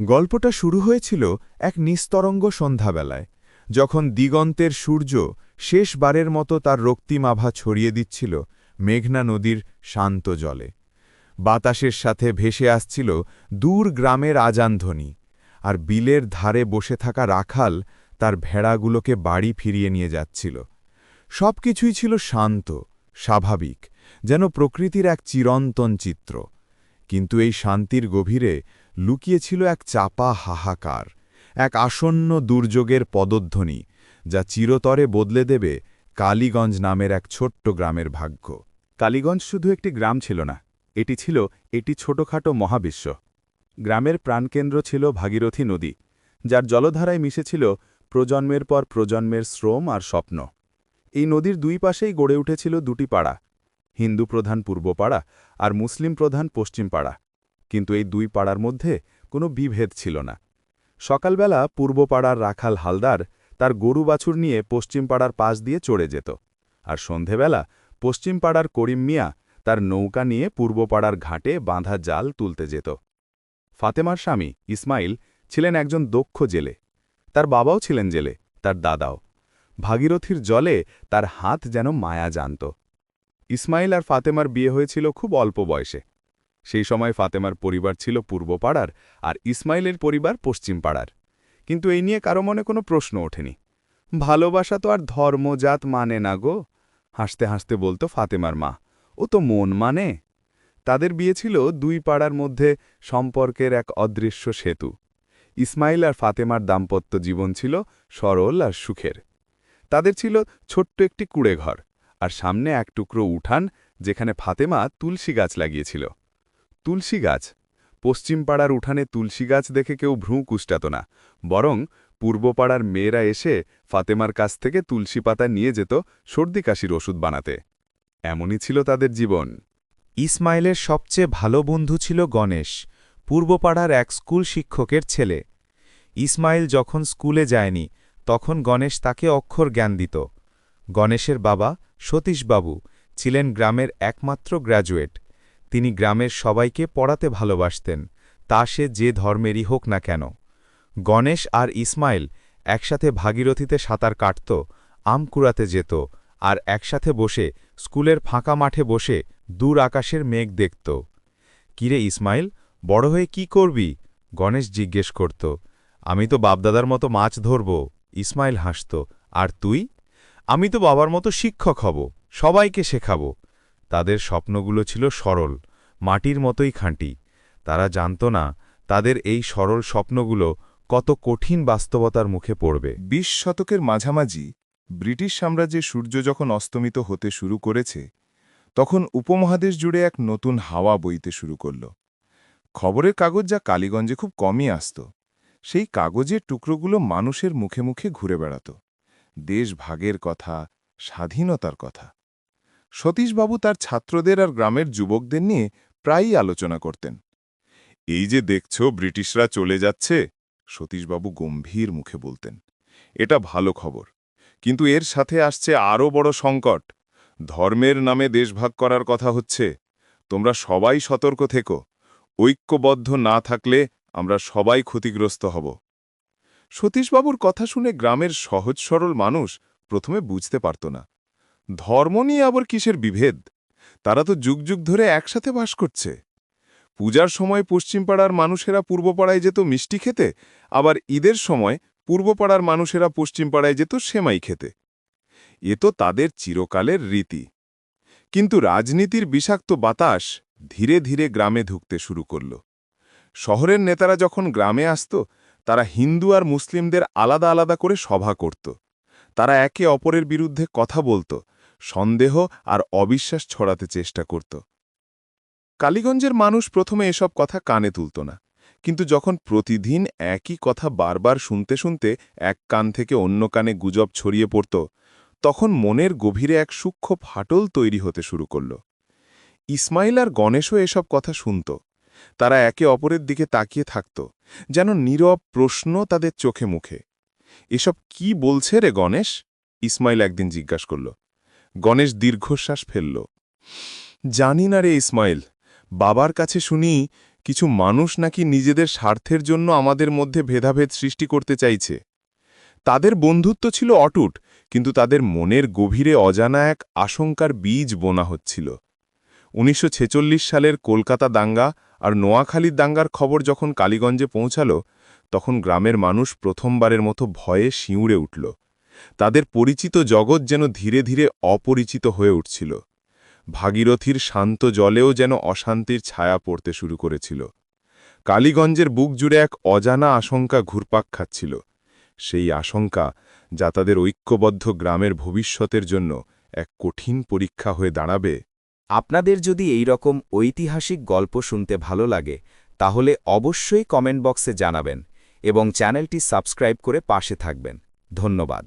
গল্পটা শুরু হয়েছিল এক নিস্তরঙ্গ সন্ধ্যাবেলায়, যখন দিগন্তের সূর্য শেষবারের মতো তার রক্তিমাভা ছড়িয়ে দিচ্ছিল মেঘনা নদীর শান্ত জলে। বাতাসের সাথে ভেসে আসছিল দূর গ্রামের আজানধ্বনি আর বিলের ধারে বসে থাকা রাখাল তার ভেড়াগুলোকে বাড়ি ফিরিয়ে নিয়ে যাচ্ছিল। সব কিছুই ছিল শান্ত, স্বাভাবিক, যেন প্রকৃতির এক চিরন্তন চিত্র। কিন্তু এই শান্তির গভীরে লুকিয়েছিল এক চাপা হাহাকার, এক আসন্ন দুর্যোগের পদধ্বনি, যা চিরতরে বদলে দেবে কালীগঞ্জ নামের এক ছোট্ট গ্রামের ভাগ্য। কালীগঞ্জ শুধু একটি গ্রাম ছিল না, এটি ছিল এটি ছোটখাটো মহাবিশ্ব। গ্রামের প্রাণকেন্দ্র ছিল ভাগীরথী নদী, যার জলধারায় মিশেছিল প্রজন্মের পর প্রজন্মের শ্রম আর স্বপ্ন। এই নদীর দুই পাশেই গড়ে উঠেছিল দুটি পাড়া, হিন্দু প্রধান পূর্ব পাড়া আর মুসলিম প্রধান পশ্চিম পাড়া। কিন্তু এই দুই পাড়ার মধ্যে কোনো বিভেদ ছিল না। সকালবেলা পূর্ব পাড়ার রাখাল হালদার তার গরু বাছুর নিয়ে পশ্চিম পাড়ার পাশ দিয়ে চড়ে যেত আর সন্ধেবেলা পশ্চিম পাড়ার করিম মিয়া তার নৌকা নিয়ে পূর্ব পাড়ার ঘাটে বাঁধা জাল তুলতে যেত। ফাতেমার স্বামী ইসমাইল ছিলেন একজন দক্ষ জেলে। তার বাবাও ছিলেন জেলে, তার দাদাও। ভাগীরথীর জলে তার হাত যেন মায়া জানত। ইসমাইল আর ফাতেমার বিয়ে হয়েছিল খুব অল্প বয়সে। সেই সময় ফাতেমার পরিবার ছিল পূর্ব পাড়ার আর ইসমাইলের পরিবার পশ্চিম পাড়ার কিন্তু এই নিয়ে কারও মনে কোনো প্রশ্ন ওঠেনি। ভালোবাসা তো আর ধর্মজাত মানে না গো, হাসতে হাসতে বলতো ফাতেমার মা। ও তো মন মানে। তাদের বিয়ে ছিল দুই পাড়ার মধ্যে সম্পর্কের এক অদৃশ্য সেতু। ইসমাইল আর ফাতেমার দাম্পত্য জীবন ছিল সরল আর সুখের। তাদের ছিল ছোট্ট একটি কুড়ে ঘর আর সামনে এক টুকরো উঠান যেখানে ফাতেমা তুলসী গাছ লাগিয়েছিল। তুলসী গাছ। পশ্চিম পাড়ার উঠানে তুলসী গাছ দেখে কেউ ভ্রু কুষ্টাত না। বরং পূর্বপাড়ার মেয়েরা এসে ফাতেমার কাছ থেকে তুলসী পাতা নিয়ে যেত সর্দি কাশির ওষুধ বানাতে। এমনই ছিল তাদের জীবন। ইসমাইলের সবচেয়ে ভালো বন্ধু ছিল গণেশ, পূর্বপাড়ার এক স্কুল শিক্ষকের ছেলে। ইসমাইল যখন স্কুলে যায়নি, তখন গণেশ তাকে অক্ষর জ্ঞান দিত। গণেশের বাবা সতীশবাবু ছিলেন গ্রামের একমাত্র গ্র্যাজুয়েট। তিনি গ্রামের সবাইকে পড়াতে ভালোবাসতেন, তা সে যে ধর্মেরই হোক না কেন। গণেশ আর ইসমাইল একসাথে ভাগীরথীতে সাঁতার কাটত, আম কুড়াতে যেত আর একসাথে বসে স্কুলের ফাঁকা মাঠে বসে দূর আকাশের মেঘ দেখত। কিরে ইসমাইল, বড় হয়ে কি করবি? গণেশ জিজ্ঞেস করত। আমি তো বাপদাদার মতো মাছ ধরব ইসমাইল হাসত। আর তুই? আমি তো বাবার মতো শিক্ষক হব, সবাইকে শেখাব তাদের স্বপ্নগুলো ছিল সরল, মাটির মতোই খাঁটি। তারা জানত না তাদের এই সরল স্বপ্নগুলো কত কঠিন বাস্তবতার মুখে পড়বে। বিশ শতকের মাঝামাঝি ব্রিটিশ সাম্রাজ্যে সূর্য যখন অস্তমিত হতে শুরু করেছে, তখন উপমহাদেশ জুড়ে এক নতুন হাওয়া বইতে শুরু করল। খবরের কাগজ যা কালীগঞ্জে খুব কমই আসত, সেই কাগজের টুকরোগুলো মানুষের মুখে মুখে ঘুরে বেড়াত। দেশ ভাগের কথা, স্বাধীনতার কথা। সতীশবাবু তার ছাত্রদের আর গ্রামের যুবকদের নিয়ে প্রায়ই আলোচনা করতেন। এই যে দেখছ ব্রিটিশরা চলে যাচ্ছে, সতীশবাবু গম্ভীর মুখে বলতেন, এটা ভালো খবর। কিন্তু এর সাথে আসছে আরও বড় সংকট। ধর্মের নামে দেশভাগ করার কথা হচ্ছে। তোমরা সবাই সতর্ক থেকো। ঐক্যবদ্ধ না থাকলে আমরা সবাই ক্ষতিগ্রস্ত হব। সতীশবাবুর কথা শুনে গ্রামের সহজ সরল মানুষ প্রথমে বুঝতে পারত না। ধর্ম নিয়ে আবার কিসের বিভেদ? তারা তো যুগ যুগ ধরে একসাথে বাস করছে। পূজার সময় পশ্চিমপাড়ার মানুষেরা পূর্বপাড়ায় যেত মিষ্টি খেতে, আবার ঈদের সময় পূর্বপাড়ার মানুষেরা পশ্চিমপাড়ায় যেত সেমাই খেতে। এ তো তাদের চিরকালের রীতি। কিন্তু রাজনীতির বিষাক্ত বাতাস ধীরে ধীরে গ্রামে ঢুকতে শুরু করল। শহরের নেতারা যখন গ্রামে আসত, তারা হিন্দু আর মুসলিমদের আলাদা আলাদা করে সভা করত। তারা একে অপরের বিরুদ্ধে কথা বলত সন্দেহ আর অবিশ্বাস ছড়াতে চেষ্টা করত। কালীগঞ্জের মানুষ প্রথমে এসব কথা কানে তুলত না, কিন্তু যখন প্রতিদিন একই কথা বারবার শুনতে শুনতে এক কান থেকে অন্য কানে গুজব ছড়িয়ে পড়ত, তখন মনের গভীরে এক সূক্ষ্ম ফাটল তৈরি হতে শুরু করল। ইসমাইল আর গণেশও এসব কথা শুনত। তারা একে অপরের দিকে তাকিয়ে থাকত, যেন নীরব প্রশ্ন তাদের চোখে মুখে। এসব কি বলছে রে গণেশ? ইসমাইল একদিন জিজ্ঞাসা করল। গণেশ দীর্ঘশ্বাস ফেলল। জানি না রে ইসমাইল, বাবার কাছে শুনি কিছু মানুষ নাকি নিজেদের স্বার্থের জন্য আমাদের মধ্যে ভেদাভেদ সৃষ্টি করতে চাইছে। তাদের বন্ধুত্ব ছিল অটুট, কিন্তু তাদের মনের গভীরে অজানা এক আশঙ্কার বীজ বোনা হচ্ছিল। উনিশশো ছেচল্লিশ সালের কলকাতা দাঙ্গা আর নোয়াখালীর দাঙ্গার খবর যখন কালীগঞ্জে পৌঁছাল, তখন গ্রামের মানুষ প্রথমবারের মতো ভয়ে শিউড়ে উঠল। তাদের পরিচিত জগৎ যেন ধীরে ধীরে অপরিচিত হয়ে উঠছিল। ভাগীরথীর শান্ত জলেও যেন অশান্তির ছায়া পড়তে শুরু করেছিল। কালীগঞ্জের বুক জুড়ে এক অজানা আশঙ্কা ঘুরপাক খাচ্ছিল। সেই আশঙ্কা যা তাদের ঐক্যবদ্ধ গ্রামের ভবিষ্যতের জন্য এক কঠিন পরীক্ষা হয়ে দাঁড়াবে। আপনাদের যদি এই রকম ঐতিহাসিক গল্প শুনতে ভালো লাগে, তাহলে অবশ্যই কমেন্ট বক্সে জানাবেন এবং চ্যানেলটি সাবস্ক্রাইব করে পাশে থাকবেন। ধন্যবাদ।